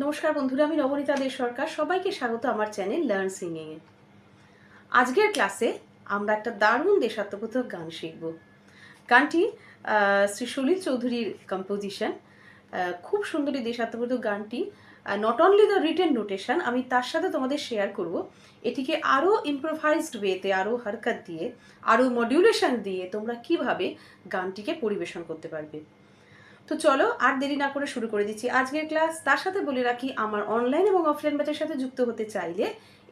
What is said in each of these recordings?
নমস্কার বন্ধুরা, আমি নবনীতা দে সরকার। সবাইকে স্বাগত আমার চ্যানেল লার্ন সিঙ্গিং এ। আজকের ক্লাসে আমরা একটা দারুণ দেশাত্মবোধক গান শিখব। গানটি শ্রী সলিল চৌধুরীর কম্পোজিশন খুব সুন্দর দেশাত্মবোধক গানটি। Not only the written notation আমি তার সাথে তোমাদের শেয়ার করব। এটিকে আরও ইম্প্রোভাইজড ওয়েতে আরও হারকাত দিয়ে আরও মডিউলেশন দিয়ে তোমরা কীভাবে গানটিকে পরিবেশন করতে পারবে। তো চলো আর দেরি না করে শুরু করে দিচ্ছি আজকের ক্লাস। তার সাথে বলে রাখি, আমার অনলাইন এবং অফলাইন ব্যাচের সাথে যুক্ত হতে চাইলে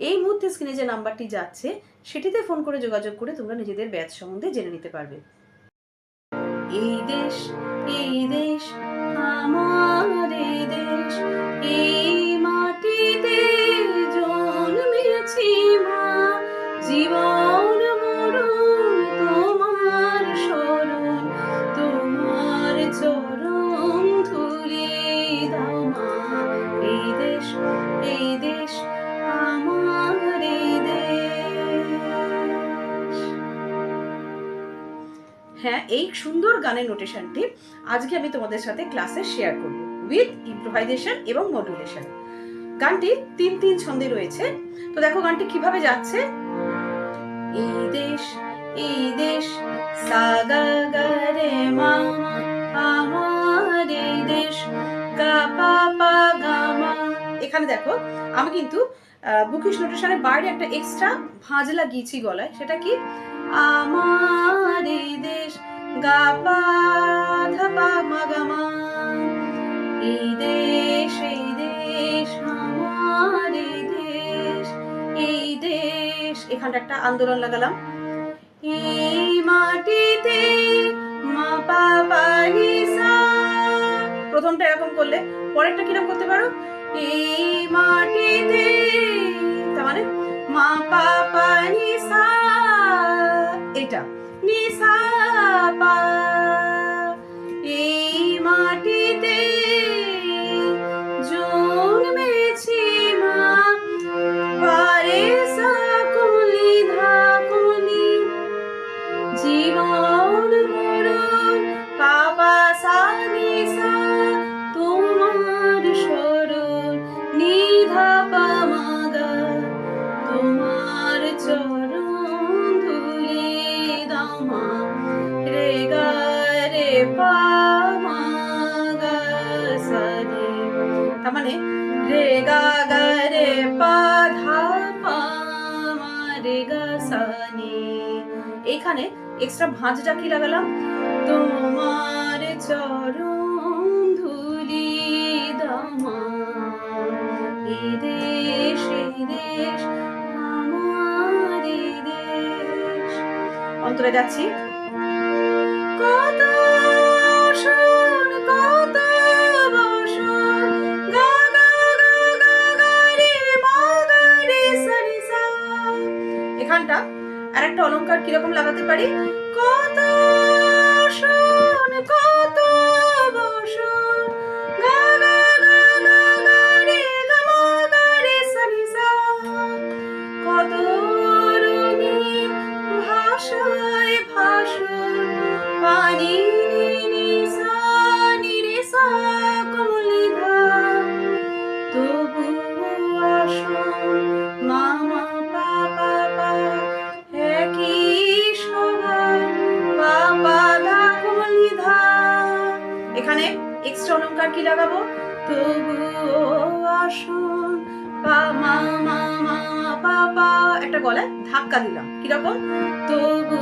এই মুহূর্তে স্ক্রিনে যে নাম্বারটি যাচ্ছে, সেটিতে ফোন করে যোগাযোগ করে তোমরা নিজেদের ব্যাচ সম্বন্ধে জেনে নিতে পারবে। এই দেশ এই দেশ হ্যাঁ এই সুন্দর গানের নোটেশনটি আজকে আমি তোমাদের সাথে ক্লাসে শেয়ার করব উইথ ইম্প্রোভাইজেশন এবং মডুলেশন গানটি তিন তিন ছন্দে রয়েছে। তো দেখো গানটি কীভাবে যাচ্ছে? এই দেশ এই দেশ সাগা গারে মামা আমার এই দেশ গা মা। এখানে দেখো, আমি কিন্তু বুকিশ নোটেশনের বাইরে একটা এক্সট্রা ভাঁজ লাগিয়েছি গলায়। সেটা কি? আমার দেশ, গা পা ধা মা এই দেশ এই দেশ, আমার দেশ, এই দেশ। এখানটা একটা আন্দোলন লাগালাম। এই মাটিতে মা বাবা প্রথমটা এরকম করলে, পরেরটা কীরকম করতে পারো? এই মাটিতে, তার মানে মা পাপা নিসা এটা নিসা পা রে গা সা নি এইখানে এক্সট্রা ভাঁজটা কি লাগালাম? তোমার চরণ ধুলি দামা দেশ দেশ আমার দেশ। অন্তরে যাচ্ছি। একটা অলঙ্কার কীরকম লাগাতে পারি? কত কত অলংকার কি লাগাবো? তবু আসন পা, মা মা মা, পা পা। একটা গলায় ধাক্কা দিলাম। কীরকম? তবু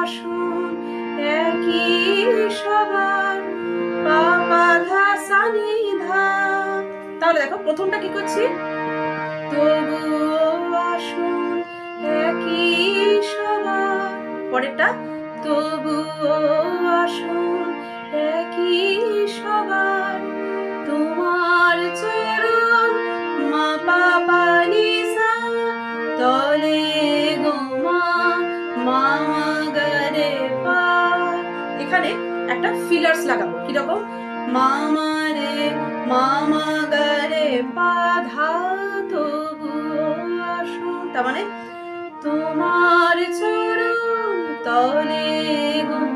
আসন একই সবার। পাপা ধা, সানি, ধা। তাহলে দেখো, প্রথমটা কি করছি? তবু আসন একই সবার। পরেরটা তবু আসন একই সবার তোমার চরণ মা পাপা নিসা তলে গোমা মামা গরে পা। এখানে একটা ফিলার্স লাগাবো, কীরকম? মামা রে, মামা গরে পা, ধা তার মানে তোমার চরণ তলে গোমা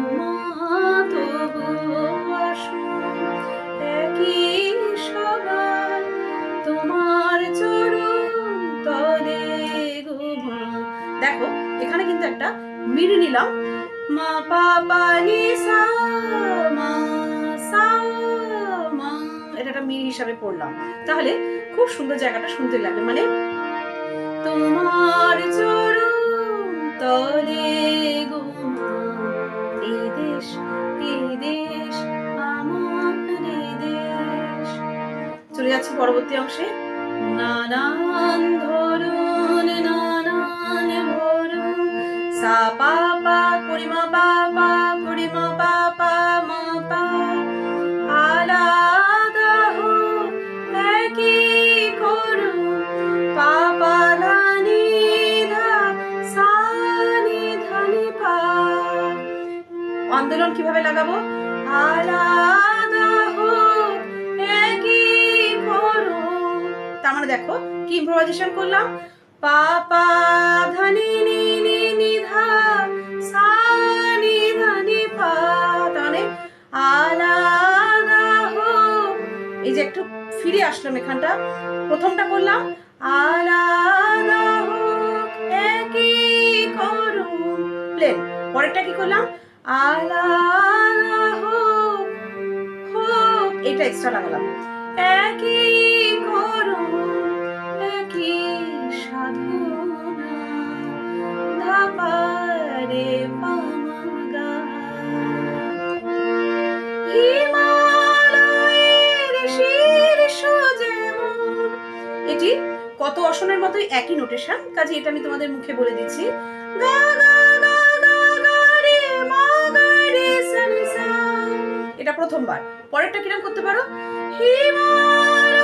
মিরি নিলাম। মা পা নি এটা একটা মিরি হিসাবে পড়লাম। তাহলে খুব সুন্দর জায়গাটা শুনতে লাগবে। মানে তোমার চরণ তলে গো এই দেশ এই দেশ আমার এই দেশ। চলে যাচ্ছি পরবর্তী অংশে। নানান ধরুন ভরুন সা পা পা পরিমা পা পা পরিমা মা, পা আলাদা হো, একই করুন পা পা পা। আন্দোলন কীভাবে লাগাবো? আলাদা হো, একই করো। মানে দেখো, কি ইম্প্রোভাইজেশন করলাম? পা পা ধা সা এই যে একটু ফিরে আসলাম এখানটা। প্রথমটা করলাম, আলাদা হো পরেরটা কি করলাম? হোক এটা এক্সট্রা লাগালাম। কত অসনের মতোই একই নোটেশন কাজে এটা আমি তোমাদের মুখে বলে দিচ্ছি। এটা প্রথমবার। পরেরটা কিরম করতে পারো? হিমালয়ের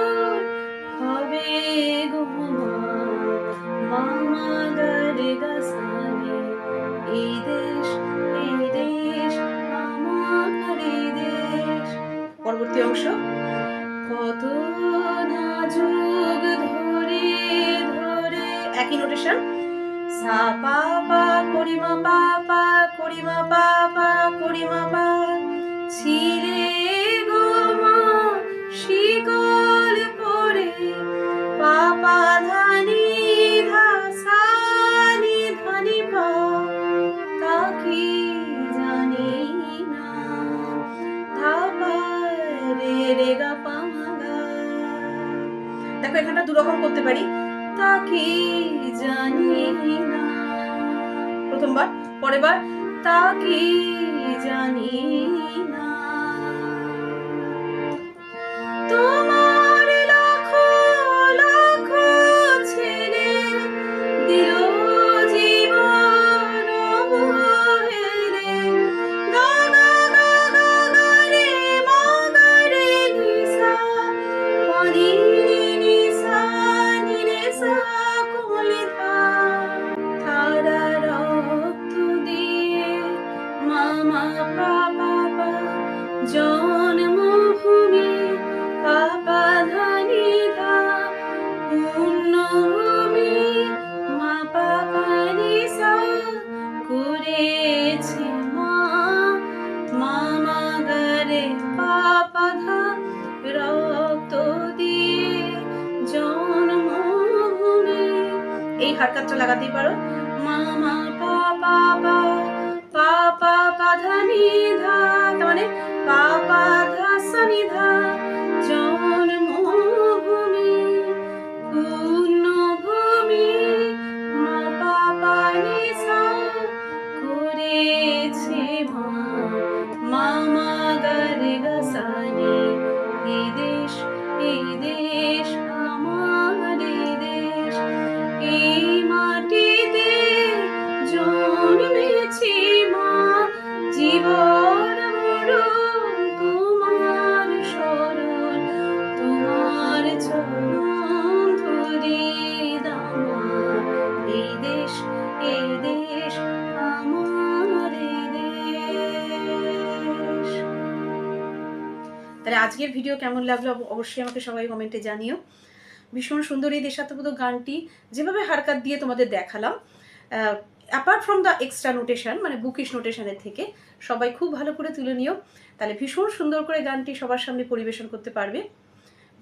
এই দেশ এই দেশ আমার এই দেশ পরবর্তী অংশ। কত না যুগ ধরে ধরে একই নোটেশন সা পা পা করিমা পা পা করিমা পা পা করিমা পা। ছিরে গো মা শিকল দেখো, এখানটা দু রকম করতে পারি। তা কি জানি না। প্রথমবার পরের বার তা কি এই হারকাতটা লাগাতেই পারো। মামা পাপা পা পাপা পাধানি ধা তার মানে পা ধা তাহলে আজকের ভিডিও কেমন লাগল? অব- অবশ্যই আমাকে সবাই কমেন্টে জানিও। ভীষণ সুন্দর এই দেশাত্মবোধক গানটি। যেভাবে হারকাত দিয়ে তোমাদের দেখালাম apart from the extra notation মানে বুকিশ নোটেশনের থেকে, সবাই খুব ভালো করে তুলে নিও। তাহলে ভীষণ সুন্দর করে গানটি সবার সামনে পরিবেশন করতে পারবে।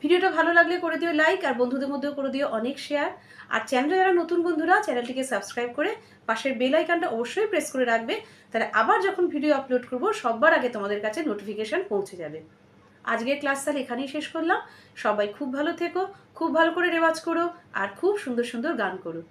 ভিডিওটা ভালো লাগলে করে দিও লাইক আর বন্ধুদের মধ্যেও করে দিও অনেক শেয়ার আর চ্যানেলে যারা নতুন বন্ধুরা চ্যানেলটিকে সাবস্ক্রাইব করে পাশের বেল আইকনটা অবশ্যই প্রেস করে রাখবে। তাহলে আবার যখন ভিডিও আপলোড করব সবার আগে তোমাদের কাছে নোটিফিকেশন পৌঁছে যাবে। আজকের ক্লাস তাহলে এখানেই শেষ করলাম। সবাই খুব ভালো থেকো, খুব ভালো করে রেওয়াজ করো, আর খুব সুন্দর সুন্দর গান করো।